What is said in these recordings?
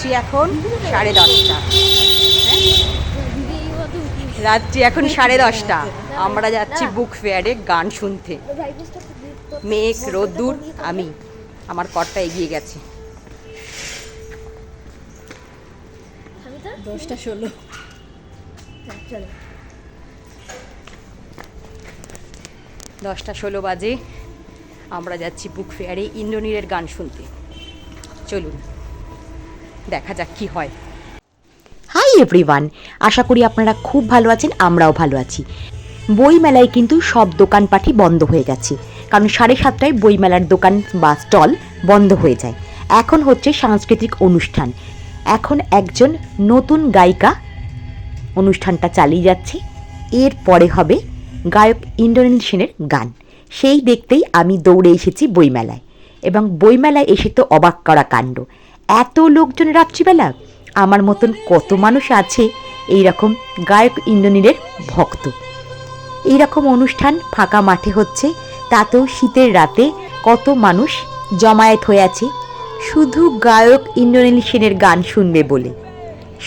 রাত্রি এখন সাড়ে দশটা। রাত্রি এখন সাড়ে দশটা। আমরা যাচ্ছি বুক ফেয়ারে গান শুনতে। মেঘ রোদ্দুর আমি আমার কর্তা এগিয়ে গেছে। দশটা ষোলো। দশটা ষোলো বাজে। আমরা যাচ্ছি বুক ফেয়ারে। ইন্দ্রনীলের গান শুনতে। চলুন। দেখা যাক কি হয়। হাই এভরিওয়ান আশা করি আপনারা খুব ভালো আছেন, আমরাও ভালো আছি। বইমেলায় কিন্তু সব দোকানপাঠই বন্ধ হয়ে গেছে, কারণ সাড়ে সাতটায় বইমেলার দোকান বা স্টল বন্ধ হয়ে যায়। এখন হচ্ছে সাংস্কৃতিক অনুষ্ঠান। এখন একজন নতুন গায়িকা অনুষ্ঠানটা চালিয়ে যাচ্ছে। এর পরে হবে গায়ক ইন্দ্রনীল সেনের গান। সেই দেখতেই আমি দৌড়ে এসেছি বইমেলায়। এবং বইমেলায় এসে তো অবাক করা কাণ্ড। এত লোকজন রাত্রিবেলা? আমার মতন কত মানুষ আছে এই রকম গায়ক ইন্দ্রনীলের ভক্ত। এই রকম অনুষ্ঠান ফাঁকা মাঠে হচ্ছে, তাতেও শীতের রাতে কত মানুষ জমায়েত হয়ে আছে, শুধু গায়ক ইন্দ্রনীল সেনের গান শুনবে বলে।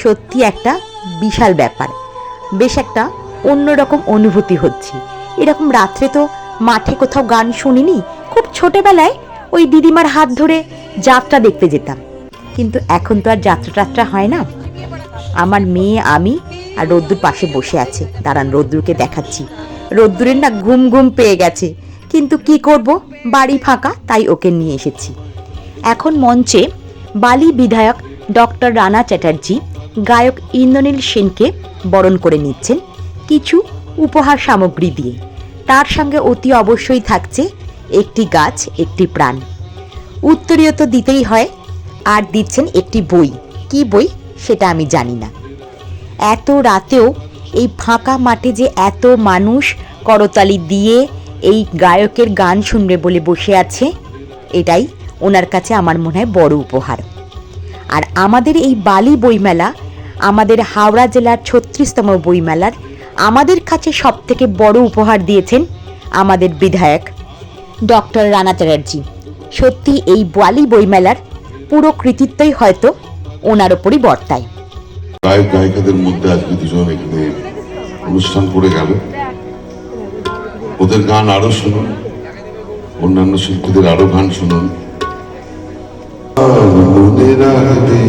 সত্যি একটা বিশাল ব্যাপার, বেশ একটা অন্যরকম অনুভূতি হচ্ছে। এরকম রাত্রে তো মাঠে কোথাও গান শুনিনি, খুব ছোটবেলায় ওই দিদিমার হাত ধরে যাত্রা দেখতে যেতাম। কিন্তু এখন তো আর যাত্রা টাত্রা হয় না। আমার মেয়ে, আমি আর রোদ্দুর পাশে বসে আছে। দাঁড়ান, রোদ্দুরকে দেখাচ্ছি। রোদ্দুরের না ঘুম ঘুম পেয়ে গেছে। কিন্তু কি করব? বাড়ি ফাঁকা, তাই ওকে নিয়ে এসেছি। এখন মঞ্চে বালি বিধায়ক ডক্টর রানা চ্যাটার্জি, গায়ক ইন্দ্রনীল সেনকে বরণ করে নিচ্ছেন কিছু উপহার সামগ্রী দিয়ে। তার সঙ্গে অতি অবশ্যই থাকছে একটি গাছ, একটি প্রাণ। উত্তরীয় তো দিতেই হয় আর দিচ্ছেন একটি বই। কি বই? সেটা আমি জানি না। এত রাতেও এই ফাঁকা মাঠে যে এত মানুষ করতালি দিয়ে এই গায়কের গান শুনবে বলে বসে আছে, এটাই ওনার কাছে আমার মনে হয় বড় উপহার। আর আমাদের এই বালি বইমেলা, আমাদের হাওড়া জেলার ছত্রিশতম বইমেলার, আমাদের কাছে সব থেকে বড় উপহার দিয়েছেন আমাদের বিধায়ক ডক্টর রানা চ্যাটার্জি। সত্যি এই বালি বইমেলার পুরো কৃতিত্বই হয়তো ওনার ওপরই বর্তায়। গায়ক গায়িকাদের মধ্যে আজকে দুজন এখানে অনুষ্ঠান করে গেল। ওদের গান আরও শুনুন অন্যান্য শিল্পীদের আরও গান শুনুন। মনে রাখবে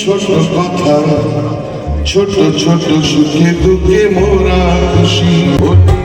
ছোট কথা ছোট ছোট সুখে দুঃখে মোরা খুশি।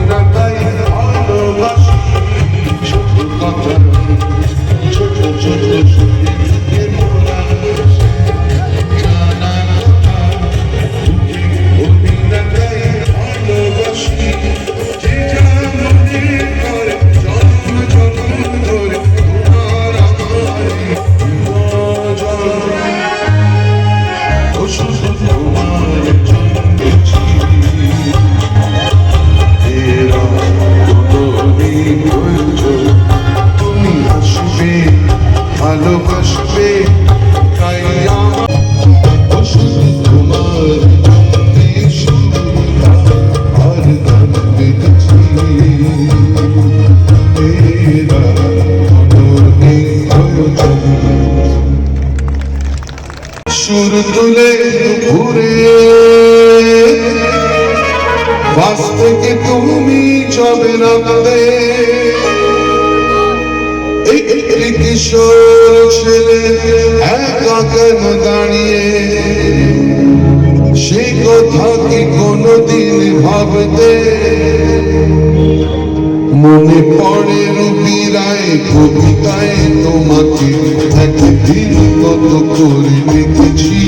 সেই কথা কি কোনদিন ভাবতে? মনে পড়ে রবি রায় কবিতায় তোমাকে একদিন কত করে লিখেছি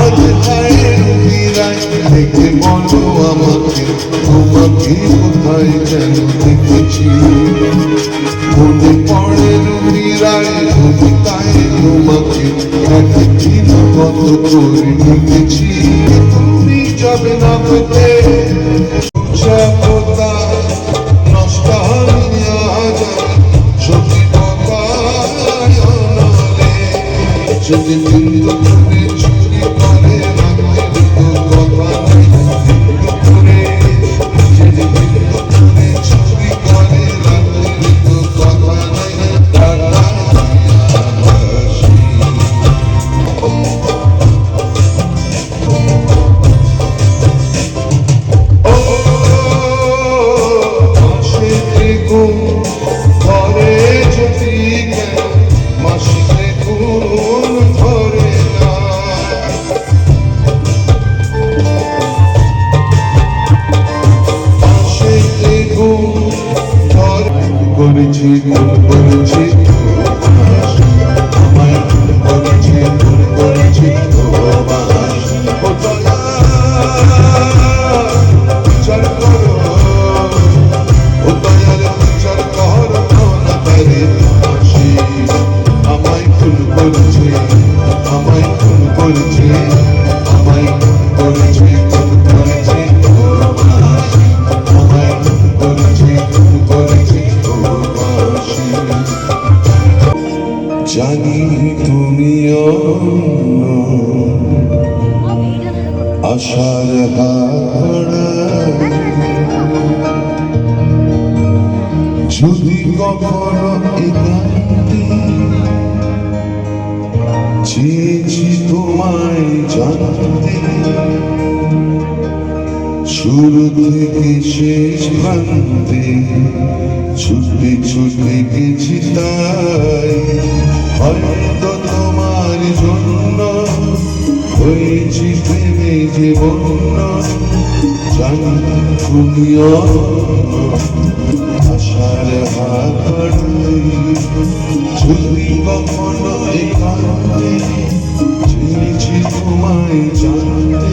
আজ হায় রবি রায়, দেখে বলো আমাকে, তোমাকে কোথায় যেন দেখেছি। মনে পড়ে রবি রায় কবিতায় তোমাকে একদিন কত করে লিখেছি তুমি যাবে না পেতে সভ্যতা নষ্ট হইয়া যায় সত্যিকতায় অনলে যদি তুমি আশার যদি কখনো চেয়েছি তোমায় জানতে, শুরু থেকে শেষ প্রান্তে ছুটে ছুটে গেছি তাই। বন্য জানি তুমি আশার হাত যদি কখনো একান্তে জানতে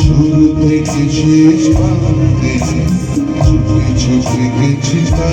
শুরু থেকে শেষ প্রান্তে ছুটে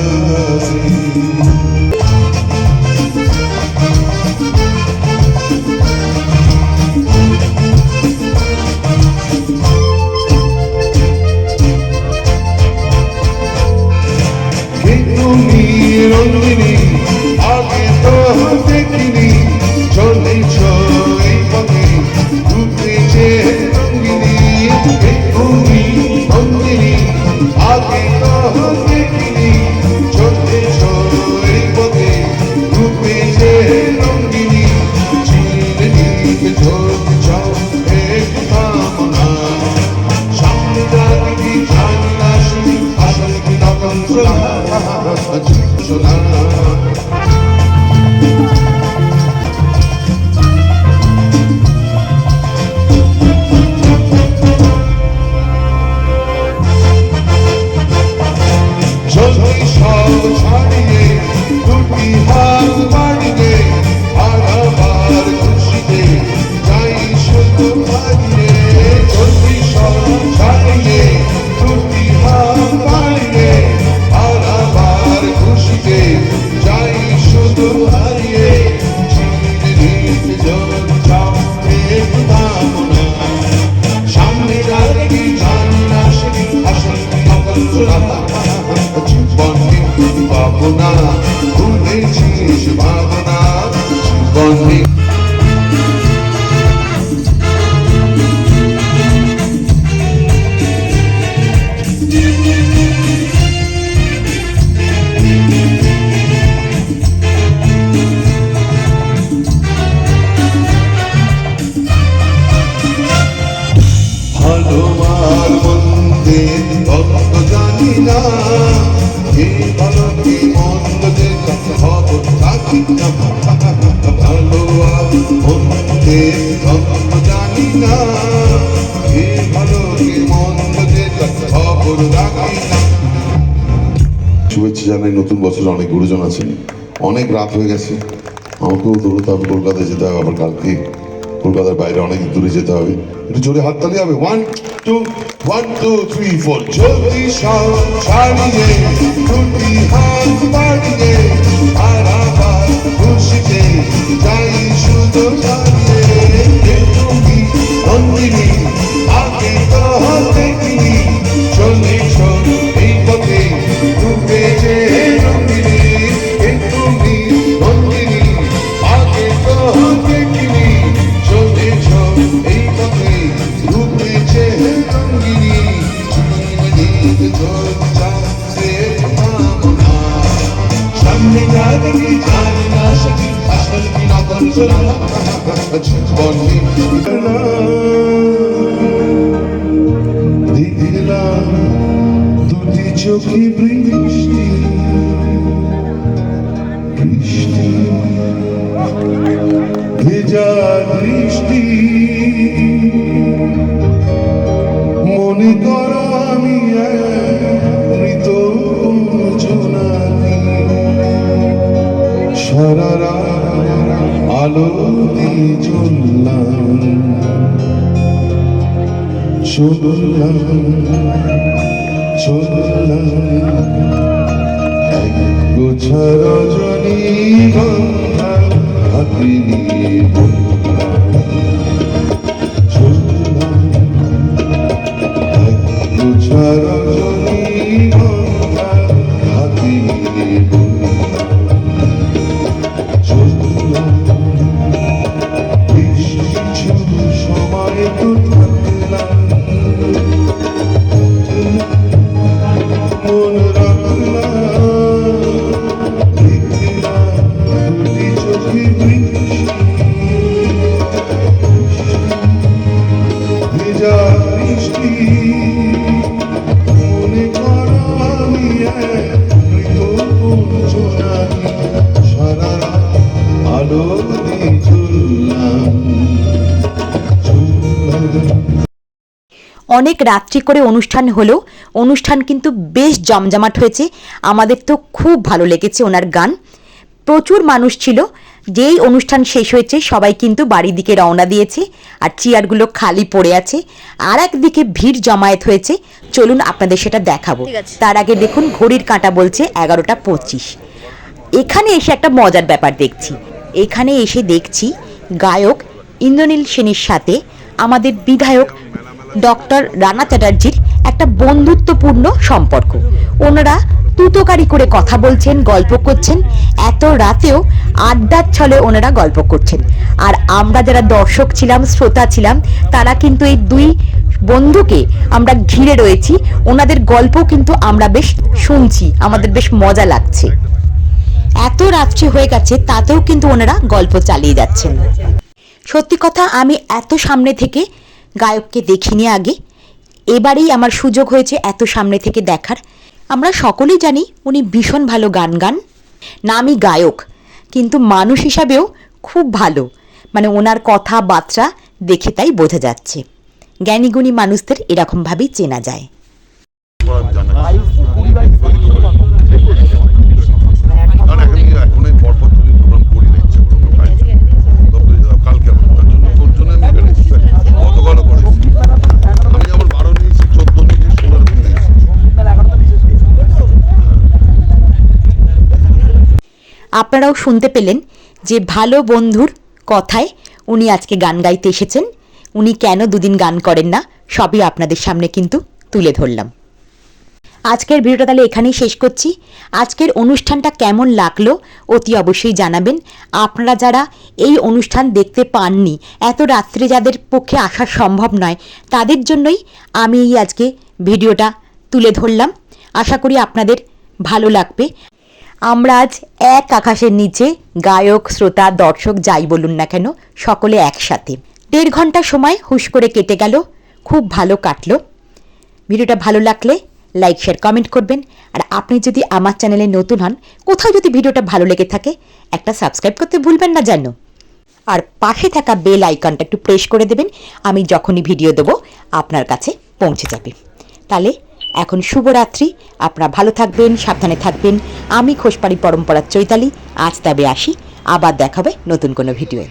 পাবো না ভুলেছিস ভাবনা জীবনে ভালো আর মন্দে তত্ত্ব জানি না। শুভেচ্ছা জানাই, নতুন বছরে অনেক গুরুজন আছেন। অনেক রাত হয়ে গেছে। আমাকেও দৌড়তে হবে, কলকাতায় যেতে হবে, আবার কালকে কলকাতার বাইরে অনেক দূরে যেতে হবে। একটু জোরে হাততালি হবে। One two one two three four যদি সব সামনে যাবি জানি না সখী আসল কি না করছলা জীবনী দেখলাম দুটি চোখে বৃষ্টি বৃষ্টি ভেজা বৃষ্টি মনে কর চললাম চললাম এক গোছা রজনী গন্ধা অনেক রাত্রি করে অনুষ্ঠান হলো অনুষ্ঠান কিন্তু বেশ জমজমাট হয়েছে। আমাদের তো খুব ভালো লেগেছে ওনার গান। প্রচুর মানুষ ছিল। যেই অনুষ্ঠান শেষ হয়েছে সবাই কিন্তু বাড়ির দিকে রওনা দিয়েছে আর চেয়ারগুলো খালি পড়ে আছে। আর একদিকে ভিড় জমায়েত হয়েছে। চলুন আপনাদের সেটা দেখাবো। তার আগে দেখুন ঘড়ির কাঁটা বলছে এগারোটা পঁচিশ। এখানে এসে একটা মজার ব্যাপার দেখছি। এখানে এসে দেখছি গায়ক ইন্দ্রনীল সেনের সাথে আমাদের বিধায়ক ডক্টর রানা চ্যাটার্জির একটা বন্ধুত্বপূর্ণ সম্পর্ক। ওনারা তুতোকারি করে কথা বলছেন, গল্প করছেন। এত রাতেও আড্ডার ছলে ওনারা গল্প করছেন। আর আমরা যারা দর্শক ছিলাম, শ্রোতা ছিলাম, তারা কিন্তু এই দুই বন্ধুকে আমরা ঘিরে রয়েছি। ওনাদের গল্প কিন্তু আমরা বেশ শুনছি, আমাদের বেশ মজা লাগছে। এত রাত্রি হয়ে গেছে, তাতেও কিন্তু ওনারা গল্প চালিয়ে যাচ্ছেন। সত্যি কথা, আমি এত সামনে থেকে গায়ককে দেখিনি আগে। এবারেই আমার সুযোগ হয়েছে এত সামনে থেকে দেখার। আমরা সকলেই জানি উনি ভীষণ ভালো গান গান। নামই গায়ক, কিন্তু মানুষ হিসাবেও খুব ভালো। মানে ওনার কথাবার্তা দেখে তাই বোঝা যাচ্ছে। জ্ঞানীগুণী মানুষদের এরকমভাবেই চেনা যায় কারণ এখন এখনই পরপর দুদিন প্রোগ্রাম করি না ইচ্ছে করে তাই তবে কালকে আমার তার জন্য তোর জন্য আমি এখানে এসেছি গতকালও করেছি আমি যেমন বারো নিয়েছি চোদ্দ নিয়েছি ষোলোর নিয়েছি আপনারাও শুনতে পেলেন যে ভালো বন্ধুর কথায় উনি আজকে গান গাইতে এসেছেন। উনি কেন দুদিন গান করেন না, সবই আপনাদের সামনে কিন্তু তুলে ধরলাম। আজকের ভিডিওটা তাহলে এখানেই শেষ করছি। আজকের অনুষ্ঠানটা কেমন লাগল অতি অবশ্যই জানাবেন। আপনারা যারা এই অনুষ্ঠান দেখতে পাননি, এত রাত্রে যাদের পক্ষে আসা সম্ভব নয়, তাদের জন্যই আমি এই আজকে ভিডিওটা তুলে ধরলাম। আশা করি আপনাদের ভালো লাগবে। আমরা আজ এক আকাশের নিচে, গায়ক, শ্রোতা, দর্শক যাই বলুন না কেন, সকলে একসাথে। দেড় ঘণ্টা সময় হুশ করে কেটে গেল, খুব ভালো কাটলো। ভিডিওটা ভালো লাগলে লাইক, শেয়ার, কমেন্ট করবেন। আর আপনি যদি আমার চ্যানেলে নতুন হন, কোথাও যদি ভিডিওটা ভালো লেগে থাকে, একটা সাবস্ক্রাইব করতে ভুলবেন না যেন। আর পাশে থাকা বেল আইকনটা একটু প্রেস করে দেবেন, আমি যখনই ভিডিও দেবো, আপনার কাছে পৌঁছে যাবে। তাহলে এখন শুভরাত্রি, আপনারা ভালো থাকবেন, সাবধানে থাকবেন। আমি খোসপাড়ি পরম্পরার চৈতালি, আজ তবে আসি, আবার দেখাবে নতুন কোনো ভিডিওয়ে।